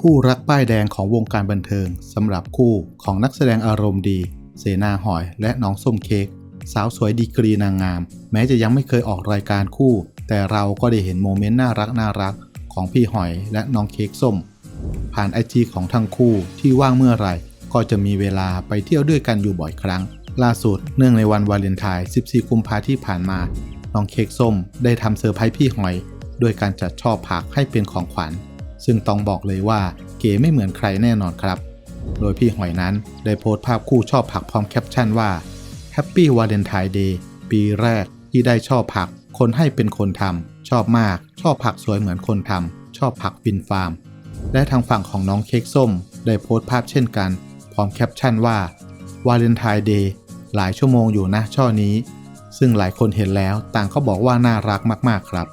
คู่รักป้ายแดงของวงการบันเทิงสำหรับคู่ของนักแสดงอารมณ์ดี เสนาหอยและน้องส้มเค้กสาวสวยดีกรีนางงาม แม้จะยังไม่เคยออกรายการคู่ แต่เราก็ได้เห็นโมเมนต์น่ารักน่ารักของพี่หอยและน้องเค้กส้ม ผ่านไอจีของทั้งคู่ที่ว่างเมื่อไหร่ ก็จะมีเวลาไปเที่ยวด้วยกันอยู่บ่อยครั้ง ล่าสุดเนื่องในวันวาเลนไทน์ 14 กุมภาที่ผ่านมา น้องเค้กส้มได้ทำเซอร์ไพรส์พี่หอยด้วยการจัดช่อผักให้เป็นของขวัญ ซึ่งต้องบอกเลยว่าเก๋ไม่เหมือนใครแน่นอนครับ โดยพี่หอยนั้นได้โพสต์ภาพคู่ช่อผักพร้อมแคปชั่นว่า Happy Valentine Day ปีแรกที่ได้ช่อผัก คนให้เป็นคนทำชอบมาก ชอบผักสวยเหมือนคนทำชอบผักฟินฟาร์ม และทางฝั่งของน้องเค้กส้ม ได้โพสต์ภาพเช่นกัน พร้อมแคปชั่นว่า Valentine Day หลายชั่วโมงอยู่นะช่อนี้ ซึ่งหลายคนเห็นแล้วต่างก็บอกว่าน่ารักมากๆครับ